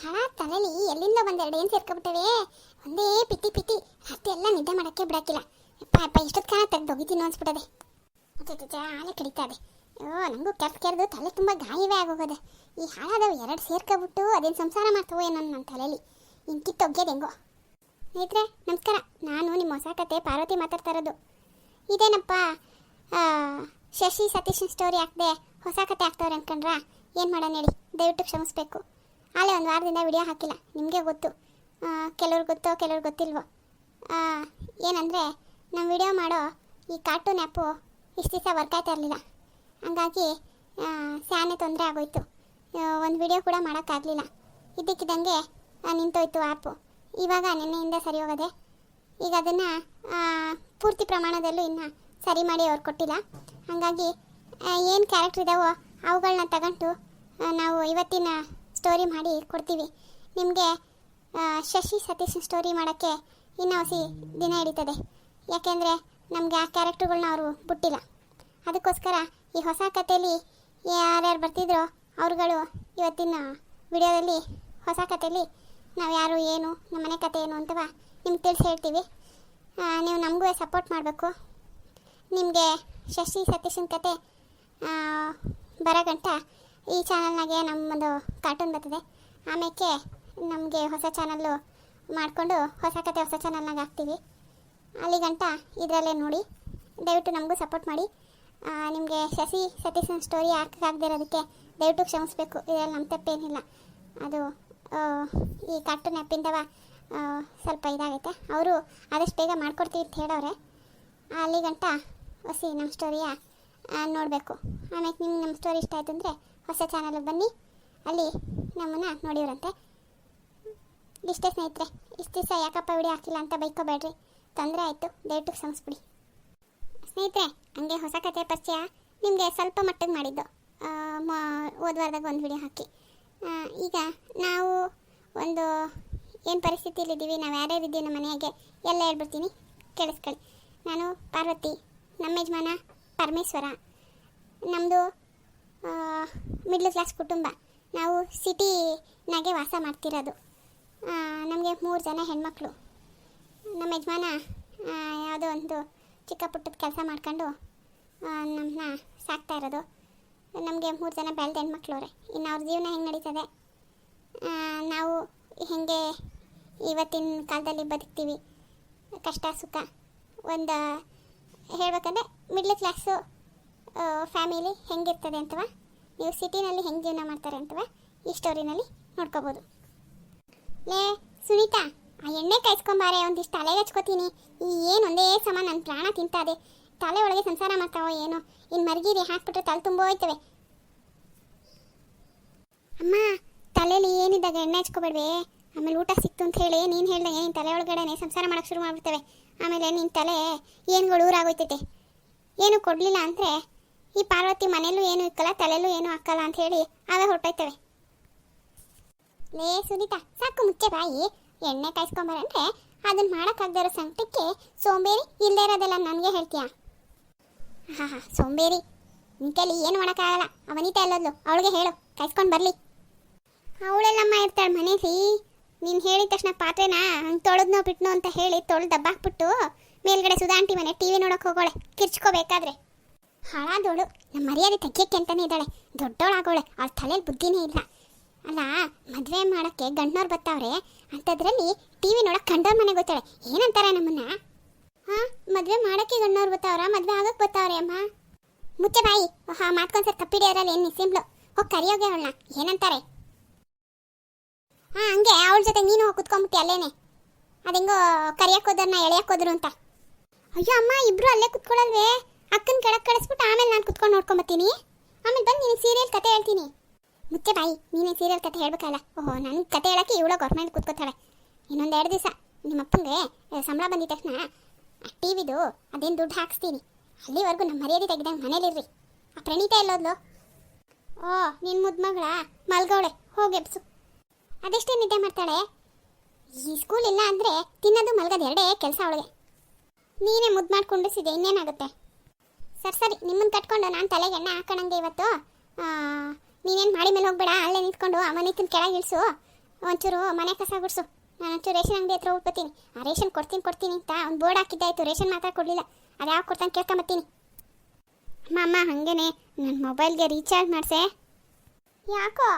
ಹಣ ತಲೆಲಿ ಎಲ್ಲಿಂದ ಒಂದೆರಡು ಏನು ಸೇರ್ಕೊಬಿಟ್ಟವೆ? ಒಂದೇ ಪಿಟಿ ಪಿಟಿ ರಾತ್ರಿ ಎಲ್ಲ ನಿದ್ದೆ ಮಾಡೋಕ್ಕೆ ಬಿಡಕ್ಕಿಲ್ಲ. ಅಪ್ಪ ಇಷ್ಟೊತ್ತು ಕಾಣ ತೆಗ್ದು ಹೋಗಿದ್ದೀನಿ ಅನ್ಸ್ಬಿಟ್ಟದೆ. ಮತ್ತೆ ಆಲೆ ಕಡಿತಾ ಇದೆ. ಅಯ್ಯೋ ನನಗೂ ಕೆರ್ದು ಕೆರೆದು ತಲೆ ತುಂಬ ಗಾಯವೇ ಆಗೋಗದೆ. ಈ ಹಾಳಾದವು ಎರಡು ಸೇರ್ಕೊಬಿಟ್ಟು ಅದೇನು ಸಂಸಾರ ಮಾಡ್ತವೋ ಏನೋ ನನ್ನ ತಲೆಯಲ್ಲಿ ಇಂಕಿ ತೊಗ್ಯೋದು ಹೆಂಗೋ. ಸ್ನೇಹಿತರೆ, ನಮಸ್ಕಾರ. ನಾನು ನಿಮ್ಮ ಹೊಸ ಕತೆ ಪಾರ್ವತಿ ಮಾತಾಡ್ತಾ ಇರೋದು. ಇದೇನಪ್ಪ? ಶಶಿ ಸತೀಶನ್ ಸ್ಟೋರಿ ಹಾಕ್ದೆ ಹೊಸ ಕತೆ ಹಾಕ್ತವ್ರೆ ಅನ್ಕೊಂಡ್ರಾ? ಏನು ಮಾಡೋಣ ಹೇಳಿ? ದಯವಿಟ್ಟು ಕ್ಷಮಿಸ್ಬೇಕು. ಆಲೇ ಒಂದು ವಾರದಿಂದ ವಿಡಿಯೋ ಹಾಕಿಲ್ಲ. ನಿಮಗೆ ಗೊತ್ತು. ಕೆಲವ್ರಿಗೆ ಗೊತ್ತೋ ಕೆಲವ್ರಿಗೆ ಗೊತ್ತಿಲ್ವೋ. ಏನಂದರೆ ನಮ್ಮ ವಿಡಿಯೋ ಮಾಡೋ ಈ ಕಾರ್ಟೂನ್ ಆ್ಯಪು ಇಷ್ಟು ದಿವಸ ವರ್ಕ್ ಆಗ್ತಾ ಇರಲಿಲ್ಲ. ಹಂಗಾಗಿ ಸ್ಯಾನೇ ತೊಂದರೆ ಆಗೋಯ್ತು. ಒಂದು ವಿಡಿಯೋ ಕೂಡ ಮಾಡೋಕ್ಕಾಗಲಿಲ್ಲ. ಇದ್ದಕ್ಕಿದ್ದಂಗೆ ನಿಂತೋಯ್ತು ಆ್ಯಪು ಇವಾಗ ನಿನ್ನೆಯಿಂದ ಸರಿ ಹೋಗೋದೆ. ಈಗ ಅದನ್ನು ಪೂರ್ತಿ ಪ್ರಮಾಣದಲ್ಲೂ ಇನ್ನು ಸರಿ ಮಾಡಿ ಅವ್ರು ಕೊಟ್ಟಿಲ್ಲ. ಹಾಗಾಗಿ ಏನು ಕ್ಯಾರೆಕ್ಟ್ರ್ ಇದ್ದಾವೋ ಅವುಗಳನ್ನ ತಗೊಂಡು ನಾವು ಇವತ್ತಿನ ಸ್ಟೋರಿ ಮಾಡಿ ಕೊಡ್ತೀವಿ. ನಿಮಗೆ ಶಶಿ ಸತೀಶ್ ಸ್ಟೋರಿ ಮಾಡೋಕ್ಕೆ ಇನ್ನೂ ಹೊಸಿ ದಿನ ಹಿಡಿತದೆ. ಯಾಕೆಂದರೆ ನಮಗೆ ಆ ಕ್ಯಾರೆಕ್ಟರ್ಗಳ್ನ ಅವರು ಬಿಟ್ಟಿಲ್ಲ. ಅದಕ್ಕೋಸ್ಕರ ಈ ಹೊಸ ಕಥೆಯಲ್ಲಿ ಯಾರ್ಯಾರು ಬರ್ತಿದ್ರೋ ಅವ್ರುಗಳು ಇವತ್ತಿನ ವಿಡಿಯೋದಲ್ಲಿ ಹೊಸ ಕಥೆಯಲ್ಲಿ ನಾವು ಯಾರು, ಏನು, ನಮ್ಮ ಮನೆ ಕತೆ ಏನು ಅಂತವಾ ನಿಮ್ಗೆ ತಿಳಿಸಿ ಹೇಳ್ತೀವಿ. ನೀವು ನಮಗೂ ಸಪೋರ್ಟ್ ಮಾಡಬೇಕು. ನಿಮಗೆ ಶಶಿ ಸತೀಶನ ಕತೆ ಬರಗಂಟ ಬರೋ ಗಂಟ ಈ ಚಾನಲ್ನಾಗೆ ನಮ್ಮದು ಕಾರ್ಟೂನ್ ಬರ್ತದೆ. ಆಮೇಲೆ ನಮಗೆ ಹೊಸ ಚಾನಲ್ಲು ಮಾಡಿಕೊಂಡು ಹೊಸ ಕತೆ ಹೊಸ ಚಾನಲ್ನಾಗ ಹಾಕ್ತೀವಿ. ಅಲ್ಲಿ ಗಂಟ ಇದರಲ್ಲೇ ನೋಡಿ. ದಯವಿಟ್ಟು ನಮಗೂ ಸಪೋರ್ಟ್ ಮಾಡಿ. ನಿಮಗೆ ಶಶಿ ಸತೀಶನ್ ಸ್ಟೋರಿ ಹಾಕಕ್ಕಾಗದೇ ಇರೋದಕ್ಕೆ ದಯವಿಟ್ಟು ಕ್ಷಮಿಸ್ಬೇಕು. ಇದರಲ್ಲಿ ನಮ್ಮ ತಪ್ಪೇನಿಲ್ಲ. ಅದು ಈ ಕಾರ್ಟೂನ್ ಆ್ಯಪಿಂದವ ಸ್ವಲ್ಪ ಇದಾಗೈತೆ. ಅವರು ಆದಷ್ಟು ಬೇಗ ಮಾಡ್ಕೊಡ್ತೀವಿ ಅಂತ ಹೇಳೋರೆ ಅಲ್ಲಿ ಗಂಟ ಹೊಸಿ ನಮ್ಮ ಸ್ಟೋರಿಯ ನೋಡಬೇಕು. ಆಮೇಲೆ ನಿಮ್ಗೆ ನಮ್ಮ ಸ್ಟೋರಿ ಇಷ್ಟ ಆಯ್ತು ಅಂದರೆ ಹೊಸ ಚಾನಲ್ಗೆ ಬನ್ನಿ ಅಲ್ಲಿ ನಮ್ಮನ್ನು ನೋಡಿವ್ರಂತೆ. ಇಷ್ಟೇ ಸ್ನೇಹಿತರೆ ಇಷ್ಟು ದಿವಸ ಯಾಕಪ್ಪ ವಿಡಿಯೋ ಹಾಕಿಲ್ಲ ಅಂತ ಬೈಕೋಬೇಡ್ರಿ. ತೊಂದರೆ ಆಯಿತು ದಯವಿಟ್ಟು ಕ್ಷಮಿಸ್ಬಿಡಿ. ಸ್ನೇಹಿತರೆ ಹಂಗೆ ಹೊಸ ಕಥೆ ಪರಿಚಯ ನಿಮಗೆ ಸ್ವಲ್ಪ ಮಟ್ಟಿಗೆ ಮಾಡಿದ್ದು. ಆ, ಮ- ಹೋದ ವಾರದಾಗ ಒಂದು ವಿಡಿಯೋ ಹಾಕಿ. ಈಗ ನಾವು ಒಂದು ಏನು ಪರಿಸ್ಥಿತಿಲಿದ್ದೀವಿ ನಾವು ಯಾರ್ಯಾರು ಇದ್ದೀವಿ ನಮ್ಮ ಮನೆಯಾಗೆ ಎಲ್ಲ ಹೇಳ್ಬಿಡ್ತೀನಿ ಕೇಳಿಸ್ಕೊಳ್ಳಿ. ನಾನು ಪಾರ್ವತಿ ನಮ್ಮ ಯಜಮಾನ ಪರಮೇಶ್ವರ. ನಮ್ಮದು ಮಿಡ್ಲ್ ಕ್ಲಾಸ್ ಕುಟುಂಬ. ನಾವು ಸಿಟಿನಾಗೆ ವಾಸ ಮಾಡ್ತಿರೋದು. ನಮಗೆ ಮೂರು ಜನ ಹೆಣ್ಮಕ್ಳು. ನಮ್ಮ ಯಜಮಾನ ಯಾವುದೋ ಒಂದು ಚಿಕ್ಕ ಪುಟ್ಟದ ಕೆಲಸ ಮಾಡ್ಕೊಂಡು ನಮ್ಮನ್ನ ಸಾಕ್ತಾ ಇರೋದು. ನಮಗೆ ಮೂರು ಜನ ಬೆಳೆದ ಹೆಣ್ಮಕ್ಳವ್ರೆ. ಇನ್ನು ಅವ್ರ ಜೀವನ ಹೆಂಗೆ ನಡೀತದೆ? ನಾವು ಹೇಗೆ ಇವತ್ತಿನ ಕಾಲದಲ್ಲಿ ಬದುಕ್ತೀವಿ? ಕಷ್ಟ, ಸುಖ. ಒಂದು ಹೇಳ್ಬೇಕಂದ್ರೆ ಮಿಡ್ಲ್ ಕ್ಲಾಸು ಫ್ಯಾಮಿಲಿ ಹೆಂಗಿರ್ತದೆ ಅಂತವಾ? ನೀವು ಸಿಟಿನಲ್ಲಿ ಹೆಂಗೆ ಜೀವನ ಮಾಡ್ತಾರೆ ಅಂತವಾ? ಈ ಸ್ಟೋರಿನಲ್ಲಿ ನೋಡ್ಕೋಬೋದು. ಲೇ, ಸುನೀತಾ, ಆ ಎಣ್ಣೆ ಕಾಯಿಸ್ಕೊಂಬಾರೆ, ಒಂದಿಷ್ಟು ತಲೆಗೆ ಹಚ್ಕೋತೀನಿ. ಈ ಏನು ಒಂದೇ ಸಮ ನನ್ನ ಪ್ರಾಣ ತಿಂತಾದೆ. ತಲೆ ಒಳಗೆ ಸಂಸಾರ ಮಾಡ್ತಾವೋ ಏನೋ? ಇನ್ನು ಮರ್ಗಿರಿ ಹಾಕ್ಬಿಟ್ರೆ ತಲೆ ತುಂಬ ಹೋಯ್ತವೆ. ಅಮ್ಮ ತಲೆಯಲ್ಲಿ ಏನಿದ್ದಾಗ ಎಣ್ಣೆ ಹಚ್ಕೋಬೇಡ್ವೆ? ಆಮೇಲೆ ಊಟ ಸಿಕ್ತು ಅಂತ ಹೇಳಿ, ನೀನು ಹೇಳ್ದಂಗೆ ನಿನ್ನ ತಲೆ ಒಳಗಡೆನೆ ಸಂಸಾರ ಮಾಡೋಕ್ಕೆ ಶುರು ಮಾಡ್ಬಿಡ್ತವೆ. ಆಮೇಲೆ ನಿನ್ನ ತಲೆ ಏನುಗಳು ಊರಾಗೋಯ್ತೈತೆ ಏನು ಕೊಡಲಿಲ್ಲ ಅಂದರೆ ಈ ಪಾರ್ವತಿ ಮನೇಲೂ ಏನು ಇಕ್ಕಲ್ಲ ತಲೆಯಲ್ಲೂ ಏನು ಹಾಕಲ್ಲ ಅಂತ ಹೇಳಿ ಆಗ ಹೊರಟೋಯ್ತವೆ. ಲೇ ಸುನಿತಾ, ಸಾಕು ಮುಚ್ಚೆ ಬಾಯಿ. ಎಣ್ಣೆ ಕಾಯಿಸ್ಕೊಂಬರಂದ್ರೆ ಅದನ್ನ ಮಾಡೋಕ್ಕಾಗದೇ ಇರೋ ಸಂಕಟಕ್ಕೆ ಸೋಂಬೇರಿ ಇಲ್ಲದೇ ಇರೋದೆಲ್ಲ ನನಗೆ ಹೇಳ್ತೀಯಾ? ಹಾ ಹಾ, ಸೋಂಬೇರಿ. ನಿಂತಲ್ಲಿ ಏನು ಮಾಡೋಕ್ಕಾಗಲ್ಲ. ಅವನಿತ ಎಲ್ಲೋದ್ಲು. ಅವಳಿಗೆ ಹೇಳು. ಕಾಯಿಸ್ಕೊಂಡು ಬರಲಿ. ಅವಳೆಲ್ಲಮ್ಮ ಇರ್ತಾಳೆ ಮನೇಲಿ. ನೀನು ಹೇಳಿದ ತಕ್ಷಣ ಪಾತ್ರೆನ ಹಂಗೆ ತೊಳೆದ್ನೋ ಬಿಟ್ನೋ ಅಂತ ಹೇಳಿ ತೊಳೆದು ದಬ್ಬಾಕ್ಬಿಟ್ಟು ಮೇಲ್ಗಡೆ ಸುಧಾಂಟಿ ಮನೆ ಟಿ ವಿ ನೋಡೋಕೆ ಹೋಗೋಳೆ. ಕಿರ್ಚ್ಕೋಬೇಕಾದ್ರೆ. ಹಾಳಾದವಳು ನಮ್ಮ ಮರ್ಯಾದೆ ತೆಗಿಯಕ್ಕೆ ಅಂತಾನೆ ಇದ್ದಾಳೆ. ದೊಡ್ಡವಳಾಗೋಳೆ ಅವ್ಳ ತಲೆಯಲ್ಲಿ ಬುದ್ಧಿನೇ ಇಲ್ಲ. ಅಲ್ಲ, ಮದುವೆ ಮಾಡೋಕ್ಕೆ ಗಂಡನವ್ರು ಬರ್ತಾವ್ರೆ ಅಂಥದ್ರಲ್ಲಿ ಟಿ ವಿ ನೋಡೋಕೆ ಗಂಡವ್ರ ಮನೆಗೆ ಗೊತ್ತಾಳೆ ಏನಂತಾರೆ ನಮ್ಮನ್ನ? ಹಾಂ, ಮದುವೆ ಮಾಡೋಕ್ಕೆ ಗಂಡನವ್ರು ಬರ್ತಾವ್ರ ಮದುವೆ ಆಗಕ್ಕೆ ಬರ್ತಾವ್ರೆ ಅಮ್ಮ? ಮುಚ್ಚೆ ಬಾಯಿ. ಹಾ ಮಾತ್ಕೊಂಡ್ಸರ್ ತಪ್ಪಿಡಿ ಅವರಲ್ಲಿ ಏನು ಸಿಂಪ್ಲು ಹೋಗಿ ಕರಿಯೋಗೆ ಅವಳನ್ನ. ಏನಂತಾರೆ? ಹಾಂ, ಹಂಗೆ. ಅವಳ ಜೊತೆ ನೀನು ಹೋಗಿ ಕುತ್ಕೊಂಬಿಟ್ಟಿ ಅಲ್ಲೇನೆ. ಅದೆಂಗೋ ಕರಿಯಕ್ಕೆ ಹೋದ್ರನ್ನ ಎಳೆಯಕ್ಕೆ ಹೋದ್ರು ಅಂತ. ಅಯ್ಯೋ, ಅಮ್ಮ, ಇಬ್ರು ಅಲ್ಲೇ ಕುತ್ಕೊಳ್ಳಲ್ವೇ ಅಕ್ಕನ ಕೆಳಗೆ ಕಳಿಸ್ಬಿಟ್ಟು ಆಮೇಲೆ ನಾನು ಕುತ್ಕೊಂಡು ನೋಡ್ಕೊಂಬತ್ತೀನಿ ಆಮೇಲೆ ಬಂದು ನೀನು ಸೀರಿಯಲ್ ಕತೆ ಹೇಳ್ತೀನಿ. ಮುಚ್ಚೆ ಬಾಯಿ, ನೀನೇ ಸೀರಿಯಲ್ ಕತೆ ಹೇಳ್ಬೇಕಲ್ಲ ಓಹೋ ನನ್ನ ಕತೆ ಹೇಳಕ್ಕೆ ಇವಳ ಗೌರ್ಮೆಂಟ್ ಕುತ್ಕೋತಾಳೆ. ಇನ್ನೊಂದು ಎರಡು ದಿವಸ ನಿಮ್ಮ ಅಪ್ಪಂಗೆ ಸಂಬಳ ಬಂದಿದ ತಕ್ಷಣ ಟಿ ವಿದು ಅದೇನು ದುಡ್ಡು ಹಾಕ್ಸ್ತೀನಿ. ಅಲ್ಲಿವರೆಗೂ ನಮ್ಮ ಮರ್ಯಾದೆ ತೆಗ್ದಂಗೆ ಮನೇಲಿರ್ರಿ. ಆ ಪ್ರಣೀತ ಎಲ್ಲೋದ್ಲು? ಓ ನಿನ್ನ ಮುದ್ಮಗಳ ಮಗಳ ಮಲ್ಗವಳೆ, ಹೋಗಿ ಎಬ್ಸು. ಅದೆಷ್ಟೇ ನಿದ್ದೆ ಮಾಡ್ತಾಳೆ? ಈ ಸ್ಕೂಲ್ ಇಲ್ಲ ಅಂದರೆ ತಿನ್ನೋದು ಮಲ್ಗೋದು ಎರಡೇ ಕೆಲಸ ಅವಳಿಗೆ. ನೀನೇ ಮುದ್ದು ಮಾಡ್ಕೊಂಡಿಸಿದೆ ಇನ್ನೇನಾಗುತ್ತೆ? ಸರಿ ಸರಿ ನಿಮ್ಮನ್ನ ಕಟ್ಕೊಂಡು ನಾನು ತಲೆಗೆ ಎಣ್ಣೆ ಹಾಕೋಣಂಗೆ ಇವತ್ತು. ಆ, ನೀನೇನು ಮಾಡಿ ಮೇಲೆ ಹೋಗ್ಬೇಡ ಅಲ್ಲೇ ನಿಂತ್ಕೊಂಡು ಅವನಿತ್ತಿನ ಕೆಳಗೆ ಇಳಿಸು. ಒಂಚೂರು ಮನೆ ಕಸ ಗುಡಿಸು. ನಾನು ಒಂಚೂರು ರೇಷನ್ ಅಂಗಡಿ ಹತ್ರ ಹೋಗ್ಬತ್ತೀನಿ ಆ ರೇಷನ್ ಕೊಡ್ತೀನಿ ಕೊಡ್ತೀನಿ ಅಂತ ಒಂದು ಬೋರ್ಡ್ ಹಾಕಿದ್ದಾಯ್ತು ರೇಷನ್ ಮಾತ್ರ ಕೊಡಲಿಲ್ಲ. ಅದು ಯಾವ ಕೊಡ್ತಾನೆ ಕೇಳ್ಕೊಂಬತ್ತೀನಿ ಅಮ್ಮ ಹಾಗೇನೆ. ನನ್ನ ಮೊಬೈಲ್ಗೆ ರೀಚಾರ್ಜ್ ಮಾಡಿಸೆ. ಯಾಕೋ?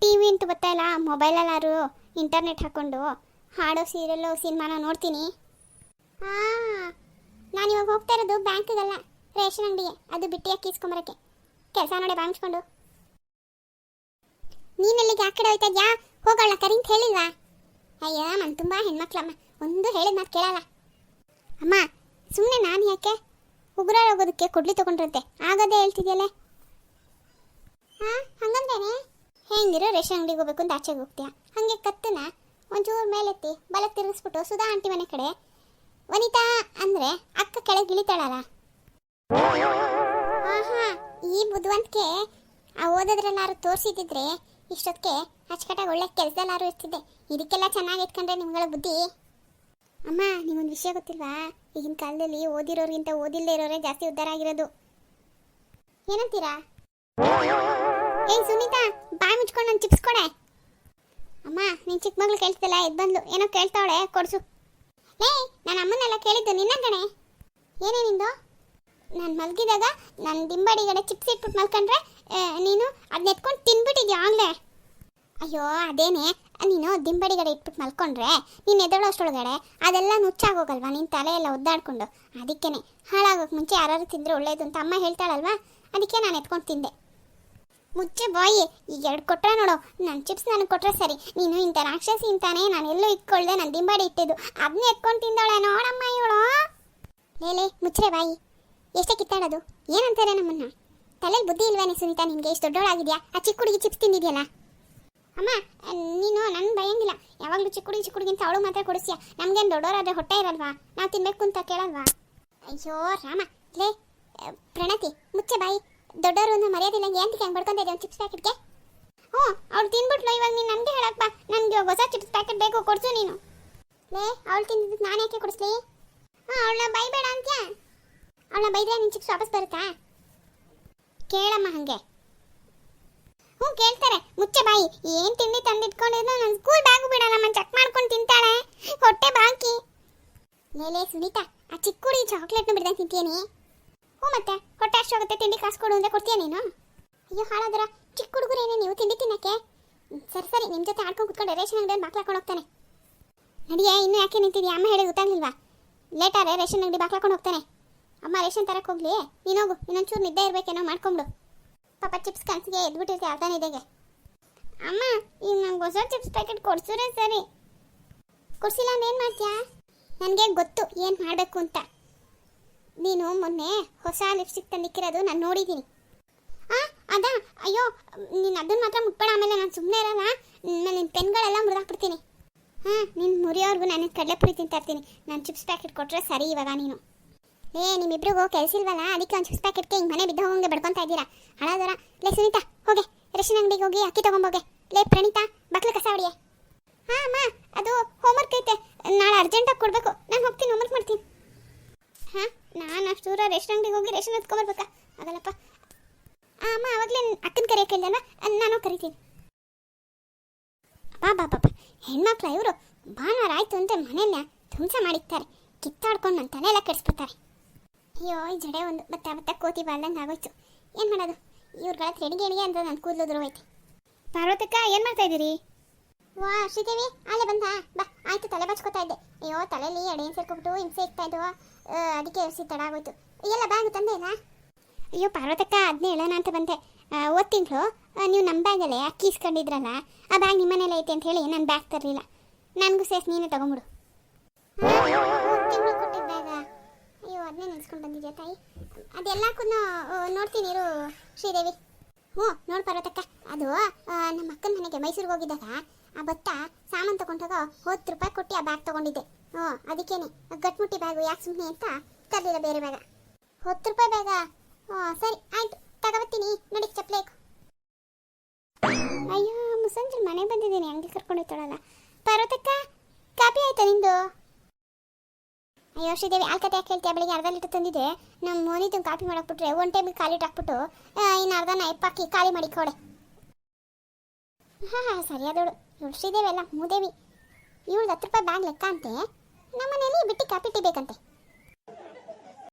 ಟಿ ವಿ ಅಂತೂ ಬರ್ತಾ ಇಲ್ಲ ಮೊಬೈಲಲ್ಲಾರು ಇಂಟರ್ನೆಟ್ ಹಾಕ್ಕೊಂಡು ಹಾಡೋ ಸೀರಿಯಲ್ಲು ಸಿನಿಮಾನ ನೋಡ್ತೀನಿ. ಹಾಂ ನಾನು ಇವಾಗ ಹೋಗ್ತಾ ಇರೋದು ಬ್ಯಾಂಕ್ಗಲ್ಲ. ರೇಷನ್ ಅಂಗಡಿಗೆ, ಅದು ಬಿಟ್ಟಿ ಅಕ್ಕಿ ಇಸ್ಕೊಂಬರಕ್ಕೆ ಕೆಲಸ ನೋಡಿ ಬಾಂಗ್ಸ್ಕೊಂಡು ನೀನೆಲ್ಲಿಗೆ ಆ ಕಡೆ ಹೋಯ್ತಾ ಇದ್ಯಾ ಹೋಗೋಣ ಕರಿಂತ ಹೇಳಿಲ್ವಾ? ಅಯ್ಯ ಮನ್ ತುಂಬ ಹೆಣ್ಮಕ್ಳಮ್ಮ. ಒಂದು ಹೇಳಿದ ಮಾತು ಕೇಳಲ್ಲ. ಅಮ್ಮ ಸುಮ್ಮನೆ ನಾನು ಯಾಕೆ? ಹೋಗೋದಕ್ಕೆ ಕೊಡ್ಲಿ ತಗೊಂಡ್ರಂತೆ ಆಗೋದೇ ಹೇಳ್ತಿದ್ಯಲ್ಲೇ? ಹಾಂ ಹಂಗಂದೇನೆ ಹೆಂಗಿರೋ ರೇಷನ್ ಅಂಗಡಿಗೆ ಹೋಗ್ಬೇಕು ಅಂತ ಆಚೆಗೆ ಹೋಗ್ತೀಯ? ಹಾಗೆ ಕತ್ತನ? ಒಂಚೂರು ಮೇಲೆತ್ತಿ, ಬಲ ತಿರುಗಿಸ್ಬಿಟ್ಟು ಸುಧಾ ಆಂಟಿ ಮನೆ ಕಡೆ. ವನಿತಾ ಅಂದರೆ ಅಕ್ಕ ಕೆಳಗೆ ಇಳಿತಾಳಲ್ಲ? ಈ ಬುದ್ಧಿವಂತಿಕೆ ಆ ಓದೋದ್ರಲ್ಲಾರು ತೋರಿಸಿದ್ದಿದ್ರೆ ಇಷ್ಟೊತ್ತಿಗೆ ಅಚ್ಚಕಟ್ಟಾಗಿ ಒಳ್ಳೆ ಕೆಲಸದಲ್ಲಾರು ಇರ್ತಿದ್ದೆ. ಇದಕ್ಕೆಲ್ಲ ಚೆನ್ನಾಗಿ ಇಟ್ಕೊಂಡ್ರೆ ನಿಮ್ಗಳ ಬುದ್ಧಿ. ಅಮ್ಮ, ನಿಮಗೊಂದು ವಿಷಯ ಗೊತ್ತಿಲ್ವಾ? ಈಗಿನ ಕಾಲದಲ್ಲಿ ಓದಿರೋರಿಗಿಂತ ಓದಿಲ್ಲದೆ ಇರೋರೇ ಜಾಸ್ತಿ ಉದ್ದಾರ ಆಗಿರೋದು. ಏನಂತೀರಾ? ಏ ಸುನೀತಾ, ಬಾಯಿ ಮುಚ್ಕೊಂಡು ನಾನು ಚಿಪ್ಸ್ ಕೊಡೆ. ಅಮ್ಮ, ನೀನು ಚಿಕ್ಕ ಮಗಳು ಕೇಳ್ತಿಲ್ಲ ಎದ್ ಬಂದ್ಲು. ಏನೋ ಕೇಳ್ತಾವಳೆ, ಕೊಡ್ಸು. ಲೇ, ನಾನು ಅಮ್ಮನೆಲ್ಲ ಕೇಳಿದ್ದು ನಿನ್ನ ಕಣೆ. ಏನೇ ನಿಂದು? ನಾನು ಮಲಗಿದಾಗ ನನ್ನ ದಿಂಬಡಿಗಡೆ ಚಿಪ್ಸ್ ಇಟ್ಬಿಟ್ಟು ಮಲ್ಕೊಂಡ್ರೆ ನೀನು ಅದನ್ನ ಎತ್ಕೊಂಡು ತಿನ್ಬಿಟ್ಟಿದ್ಯಾ ಆಗಲೇ? ಅಯ್ಯೋ, ಅದೇನೆ? ನೀನು ದಿಂಬಡಿಗಡೆ ಇಟ್ಬಿಟ್ಟು ಮಲ್ಕೊಂಡ್ರೆ, ನೀನು ಎದ್ದೇಳೋ ಅಷ್ಟೊಳಗಡೆ ಅದೆಲ್ಲ ನುಚ್ಚಾಗೋಗಲ್ವಾ ನಿನ್ನ ತಲೆ ಎಲ್ಲ ಒದ್ದಾಡ್ಕೊಂಡು? ಅದಕ್ಕೇನೆ, ಹಾಳಾಗೋಕೆ ಮುಂಚೆ ಯಾರು ತಿಂದರೆ ಒಳ್ಳೇದು ಅಂತ ಅಮ್ಮ ಹೇಳ್ತಾಳಲ್ವಾ? ಅದಕ್ಕೆ ನಾನು ಎತ್ಕೊಂಡು ತಿಂದೆ. ಮುಚ್ಚೆ ಬಾಯಿ ಈಗ ಎರಡು ಕೊಟ್ಟರೆ ನೋಡು. ನನ್ನ ಚಿಪ್ಸ್ ನನಗೆ ಕೊಟ್ಟರೆ ಸರಿ. ನೀನು ಇಂಥ ರಾಕ್ಷಸಿ ಇಂತಾನೆ ನಾನು ಎಲ್ಲೂ ಇಟ್ಕೊಳ್ದೆ ನನ್ನ ದಿಂಬಡಿ ಇಟ್ಟಿದ್ದು. ಅದನ್ನೇ ಎತ್ಕೊಂಡು ತಿಂದವಳೆ ನೋಡಮ್ಮ ಇವಳು. ಲೇಲೆ ಮುಚ್ಚರೆ ಬಾಯಿ. ಎಷ್ಟೇ ಕಿತ್ತಾಡೋದು ಏನಂತಾರೆ ನಮ್ಮನ್ನ? ತಲೆಯಲ್ಲಿ ಬುದ್ಧಿ ಇಲ್ವೇನೆ ಸುನೀತಾ ನಿಮಗೆ ಇಷ್ಟು ದೊಡ್ಡವಳಾಗಿದೆಯಾ ಆ ಚಿಕ್ಕ ಹುಡುಗಿ ಚಿಪ್ಸ್ ತಿಂದಿದೆಯಲ್ಲ? ಅಮ್ಮ ನೀನು ನನ್ನ ಭಯಂಗಿಲ್ಲ. ಯಾವಾಗಲೂ ಚಿಕ್ಕ ಹುಡುಗಿ ಚಿಕ್ಕ ಹುಡುಗಿ ಅಂತ ಅವಳು ಮಾತ್ರ ಕೊಡಿಸ್ಯಾ. ನಮ್ಗೇನು ದೊಡ್ಡವರಾದ್ರೆ ಹೊಟ್ಟೆ ಇರಲ್ವಾ? ನಾವು ತಿನ್ಬೇಕು ಅಂತ ಕೇಳಲ್ವಾ? ಅಯ್ಯೋ, ರಾಮ, ಲೇ ಪ್ರಣತಿ, ಮುಚ್ಚೆ ಬಾಯಿ. ದೊಡ್ಡವರು ಒಂದು ಮರ್ಯಾದಿಲ್ಲ ಏನ್ ಹೆಂಗೆ ಬಡ್ಕೊಂಡಿದೆ ಒಂದು ಚಿಪ್ಸ್ ಪ್ಯಾಕೆಟ್ಗೆ? ಹ್ಞೂ, ಅವ್ಳು ತಿನ್ಬಿಟ್ಲು, ಇವಾಗ ನೀನು ನನಗೆ ಹೇಳಕ್ ಬಾ. ನನಗೆ ಹೊಸ ಚಿಪ್ಸ್ ಪ್ಯಾಕೆಟ್ ಬೇಕು, ಕೊಡ್ಸು ನೀನು. ಲೇ, ಅವಳು ತಿಂದಿದ್ದು ನಾನು ಯಾಕೆ ಕೊಡಿಸ್ಲಿ? ಹಾಂ ಅವಳನ್ನ ಬೈಬೇಡ ಅಂತ್ಯಾ? ಅವಳನ್ನ ಬೈದ್ರೆ ನಿನ್ ಚಿಪ್ಸ್ ವಾಪಸ್ ಬರುತ್ತಾ? ಕೇಳಮ್ಮ ಹಂಗೆ. ಹ್ಞೂ, ಕೇಳ್ತಾರೆ. ಮುಚ್ಚೆ ಬಾಯಿ. ಏನು ತಿಂಡಿ ತಂದಿಟ್ಕೊಂಡಿದ್ದು ನನ್ನ ಸ್ಕೂಲ್ ಬ್ಯಾಗು ಬಿಡಲ್ಲಮ್ಮ ಚೆಕ್ ಮಾಡ್ಕೊಂಡು ತಿಂತಾಳೆ. ಹೊಟ್ಟೆ ಬಾಕಿ. ಲೇಲೆ ಸುನೀತಾ, ಆ ಚಿಕ್ಕ ಹುಡುಗಿ ಚಾಕ್ಲೇಟ್ನ ಬಿಡ್ದಂಗೆ ತಿಂತೀಯನಿ? ಹ್ಞೂ ಮತ್ತೆ, ಹೊಟ್ಟೆ ಅಷ್ಟು ಹೋಗುತ್ತೆ, ತಿಂಡಿ ಕಾಸು ಕೊಡು ಅಂತ ಕೊಡ್ತೀಯ ನೀನು? ಅಯ್ಯೋ, ಹಾಳಾದ್ರ. ಚಿಕ್ಕ ಹುಡುಗರೇನೆ ನೀವು ತಿಂಡಿ ತಿನ್ನಕ್ಕೆ? ಸರಿ ಸರಿ ನಿಮ್ಮ ಜೊತೆ ಆಡ್ಕೊಂಡು ಕುತ್ಕೊಂಡು ರೇಷನ್ ಅಂಗಡಿಯಲ್ಲಿ ಬಾಕ್ಲಾಕೊಂಡು ಹೋಗ್ತಾನೆ. ನಡಿಯೇ, ಇನ್ನೂ ಯಾಕೆ ನಿಂತಿದ್ಯಾ? ಅಮ್ಮ ಹೇಳಿ ಗೊತ್ತಾಗ್ಲಿಲ್ವಾ? ಲೇಟಾರೆ ರೇಷನ್ ಅಂಗಡಿ ಬಾಕ್ಲಾಕೊಂಡು ಹೋಗ್ತಾನೆ. ಅಮ್ಮ ರೇಷನ್ ತರಕ್ಕೆ ಹೋಗ್ಲಿ. ನೀನು ಹೋಗು. ಇನ್ನೊಂಚೂರು ನಿದ್ದೆ ಇರ್ಬೇಕೇನೋ ಮಾಡ್ಕೊಂಡು ಪಾಪ ಚಿಪ್ಸ್ ಕನ್ಸಿಗೆ ಎದ್ಬಿಟ್ಟಿರ್ತೀವಿ ಅರ್ಧ ನಿದ್ದೆಗೆ. ಅಮ್ಮ, ಈಗ ನಂಗೆ ಹೊಸ ಚಿಪ್ಸ್ ಪ್ಯಾಕೆಟ್ ಕೊಡ್ಸಿದ್ರೆ ಸರಿ. ಕೊಡ್ಸಿಲ್ಲ ಅಂದ್ರೆ ಏನು ಮಾಡ್ತೀಯಾ? ನನಗೆ ಗೊತ್ತು ಏನು ಮಾಡಬೇಕು ಅಂತ. ನೀನು ಮೊನ್ನೆ ಹೊಸ ಲಿಪ್ಸ್ಟಿಕ್ ತಂದಿಕ್ಕಿರೋದು ನಾನು ನೋಡಿದ್ದೀನಿ. ಆ, ಅದ? ಅಯ್ಯೋ, ನೀನು ಅದನ್ನ ಮಾತ್ರ ಮುಟ್ಬೇಡ. ಆಮೇಲೆ ನಾನು ಸುಮ್ಮನೆ ಇರಲ್ಲ. ಆಮೇಲೆ ನಿನ್ನ ಪೆನ್ಗಳೆಲ್ಲ ಮುರಿದಾಕ್ಬಿಡ್ತೀನಿ. ಹಾಂ, ನೀನು ಮುರಿಯೋರ್ಗು ನಾನು ಕಡಲೆಪುರಿ ತಿಂತಾ ಇರ್ತೀನಿ. ನಾನು ಚಿಪ್ಸ್ ಪ್ಯಾಕೆಟ್ ಕೊಟ್ಟರೆ ಸರಿ ಇವಾಗ ನೀನು. ಏ ನಿಮ್ಮಿಬ್ರಿಗೂ ಕೆಲಸ ಇಲ್ವಲ್ಲ? ಅದಕ್ಕೆ ಒಂದು ಚಿಪ್ಸ್ ಪ್ಯಾಕೆಟ್ಗೆ ಹಿಂಗೆ ಮನೆ ಬಿದ್ದ ಹೋಗಂಗೆ ಬಡ್ಕೊತಾ ಇದ್ದೀರಾ? ಹಳದರ ಲೇ ಸುನೀತಾ ಹೋಗೆ. ರೇಷನ್ ಅಂಗಡಿಗೆ ಹೋಗಿ ಅಕ್ಕಿ ತೊಗೊಂಬೋಗೆ ಲೇ ಪ್ರಣೀತಾ ಬಕ್ಲು ಕಸ ಹೊಡಿಯೆ. ಹಾಂ ಅಮ್ಮ ಅದು ಹೋಮ್ವರ್ಕ್ ಐತೆ. ನಾಳೆ ಅರ್ಜೆಂಟಾಗಿ ಕೊಡಬೇಕು. ನಾನು ಹೋಗ್ತೀನಿ ಹೋಮ್ವರ್ಕ್ ಮಾಡ್ತೀನಿ. ಹಾಂ ನಾನು ಅಷ್ಟು ದೂರ ರೇಷನ್ ಅಂಗಡಿಗೆ ಹೋಗಿ ರೇಷನ್ ಎತ್ಕೊಂಬರ್ಬೇಕಾ ಆಗಲ್ಲಪ್ಪ. ಆ, ಅಮ್ಮ ಅವಾಗಲೇ ಅಕ್ಕನ ಕರೆಯೋಕೆ ಇಲ್ಲಲ್ಲ ನಾನು ಕರಿತೀನಿ. ಬಾ ಬಾ ಪಾಪ ಹೆಣ್ಮಕ್ಳು ಇವರು ಭಾನುವಾರ ಆಯಿತು ಅಂತ ಮನೆಯಲ್ಲ ಧ್ವಂಸ ಮಾಡಿರ್ತಾರೆ ಕಿತ್ತಾಡ್ಕೊಂಡು ನನ್ನ ತಲೆ ಎಲ್ಲ ಕೆಡಿಸ್ಬಿಡ್ತಾರೆ. ಅಯ್ಯೋ ಈ ಜಡೆ ಒಂದು ಬತ್ತ ಬತ್ತ ಕೋತಿ ಬಾಲ್ದಂಗೆ ಆಗೋಯ್ತು. ಏನು ಮಾಡೋದು? ಇವ್ರುಗಳ ತ್ರೆಡಿಗೆ ಎಣಿಗೆ ಅಂತ ನನ್ನ ಕೂದಲು ಹೋಯ್ತು. ಪಾರ್ವತಕ್ಕ ಏನು ಮಾಡ್ತಾ ಇದ್ದೀರಿ? ವಾ ಶ್ರೀದೇವಿ ಅಲ್ಲೇ ಬಂದ ಬಾ ಆಯ್ತು ತಲೆ ಬಚ್ಕೋತಾ ಇದ್ದೆ. ಅಯ್ಯೋ ತಲೆಯಲ್ಲಿ ಅಡೇನು ಸೇರ್ಕೊಬಿಟ್ಟು ಹಿಂಸೆ ಇಕ್ತಾ ಇದ್ವು? ಅದಕ್ಕೆ ಸಿ ತಡ ಆಗೋಯ್ತು. ಎಲ್ಲ ಬ್ಯಾಗ್ ತಂದೆ ಇಲ್ಲ? ಅಯ್ಯೋ ಪಾರ್ವತಕ್ಕ ಅದನ್ನೇ ಹೇಳೋಣ ಅಂತ ಬಂದೆ. ಓದ್ ತಿಂಗಳು ನೀವು ನಮ್ಮ ಬ್ಯಾಗಲ್ಲೇ ಅಕ್ಕಿ ಇಸ್ಕೊಂಡಿದ್ರಲ್ಲ ಆ ಬ್ಯಾಗ್ ನಿಮ್ಮನೇಲೆ ಐತೆ ಅಂತ ಹೇಳಿ ನಾನು ಬ್ಯಾಗ್ ತರಲಿಲ್ಲ. ನನಗೂ ಸೇಸ್ ನೀನೇ ತಗೊಂಬಿಡು. ಅದನ್ನೇ ನೆನ್ಸ್ಕೊಂಡು ಬಂದಿದ್ಯಾ ತಾಯಿ? ಅದೆಲ್ಲಕ್ಕೂ ನೋಡ್ತೀನಿ ಇರು, ಶ್ರೀದೇವಿ. ಹ್ಞೂ, ನೋಡು ಪರ್ವತಕ್ಕ. ಅದು ನಮ್ಮ ಅಕ್ಕನ ಮನೆಗೆ ಮೈಸೂರಿಗೆ ಹೋಗಿದ್ದಾಗ ಆ ಭತ್ತ ಸಾಮಾನು ತಗೊಂಡಾಗ ಹತ್ತು ರೂಪಾಯಿ ಕೊಟ್ಟು ಆ ಬ್ಯಾಗ್ ತಗೊಂಡಿದ್ದೆ. ಹ್ಞೂ, ಅದಕ್ಕೇನೆ. ಗಟ್ಮುಟ್ಟಿ ಬ್ಯಾಗು ಯಾಕೆ ಸುಮ್ಮನೆ ಅಂತ ತರಲಿಲ್ಲ ಬೇರೆ ಬ್ಯಾಗ ಹತ್ತು ರೂಪಾಯಿ ಬ್ಯಾಗ ಹ್ಞೂ, ಸರಿ, ಆಯ್ತು. ತಗೋಬತ್ತೀನಿ. ನಡಿ, ಚಪ್ಲೇಕು. ಅಯ್ಯೋ, ಮುಸಂಜೆ ಮನೆ ಬಂದಿದ್ದೀನಿ. ಹಂಗೆ ಕರ್ಕೊಂಡು ಹೋಯ್ತಾಳಲ್ಲ. ಪರ್ವತಕ್ಕ ಕಾಪಿ ಆಯ್ತಾ ನಿಂದು? ಅಯ್ಯೋ, ಶ್ರೀದೇವಿ ಆ ಕತೆ ಯಾಕೆ ಬೆಳಿಗ್ಗೆ ಅರ್ಧ ಲೀಟರ್ ತಂದಿದೆ ನಮ್ಮ ಮೋನಿದು ಕಾಪಿ ಮಾಡಕ್ಬಿಟ್ರೆ ಒನ್ ಟೈಮಿಗೆ ಖಾಲಿ ಹಾಕ್ಬಿಟ್ಟು ಇನ್ನು ಅರ್ಧ ಎಪ್ಪಾಕಿ ಖಾಲಿ ಮಾಡಿ ಕೊಡೆ. ಹಾಂ ಹಾಂ ಸರಿಯಾದವಳು. ಇವಳು ಶ್ರೀದೇವಿ ಅಲ್ಲ, ಮೂದೇವಿ. ಇವಳು ಹತ್ತು ರೂಪಾಯಿ ಬ್ಯಾಗ್ ಲೆಕ್ಕ ಅಂತೆ. ನಮ್ಮ ಮನೇಲಿ ಬಿಟ್ಟು ಕಾಪಿ ಟೀ ಬೇಕಂತೆ.